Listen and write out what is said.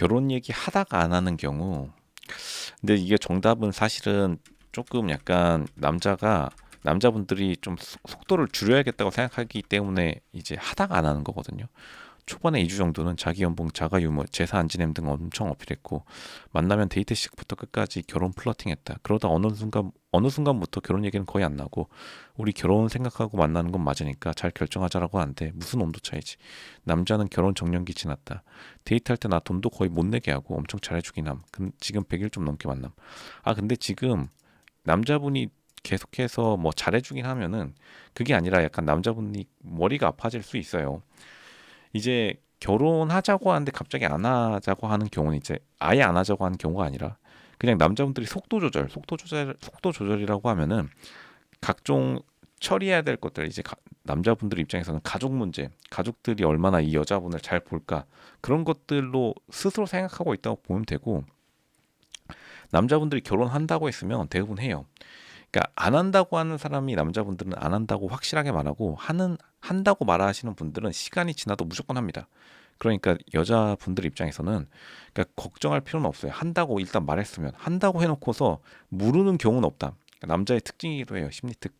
결혼 얘기 하다가 안 하는 경우 근데 이게 정답은 사실은 조금 약간 남자가 남자분들이 좀 속- 속도를 줄여야겠다고 생각하기 때문에 이제 하다가 안 하는 거거든요. 초반에 2주 정도는 자기 연봉, 자가 유무, 제사 안 지냄 등 엄청 어필했고 만나면 데이트 시작부터 끝까지 결혼 플러팅했다. 그러다 어느 순간 어느 순간부터 결혼 얘기는 거의 안 나고 우리 결혼 생각하고 만나는 건 맞으니까 잘 결정하자라고 하는데 무슨 온도 차이지. 남자는 결혼 정년기 지났다. 데이트할 때 나 돈도 거의 못 내게 하고 엄청 잘해주긴 함. 근- 지금 100일 좀 넘게 만남. 아 근데 지금 남자분이 계속해서 뭐 잘해주긴 하면은 그게 아니라 약간 남자분이 머리가 아파질 수 있어요. 이제 결혼하자고 하는데 갑자기 안 하자고 하는 경우는 이제 아예 안 하자고 하는 경우가 아니라 그냥 남자분들이 속도 조절, 속도 조절, 속도 조절이라고 하면은 각종 처리해야 될 것들 이제 가- 남자분들 입장에서는 가족 문제, 가족들이 얼마나 이 여자분을 잘 볼까 그런 것들로 스스로 생각하고 있다고 보면 되고 남자분들이 결혼한다고 했으면 대부분 해요. 그러니까 안 한다고 하는 사람이 남자분들은 안 한다고 확실하게 말하고 하는 한다고 말하시는 분들은 시간이 지나도 무조건 합니다. 그러니까 여자분들 입장에서는 그러니까 걱정할 필요는 없어요. 한다고 일단 말했으면 한다고 해놓고서 모르는 경우는 없다. 그러니까 남자의 특징이기도 해요. 심리 특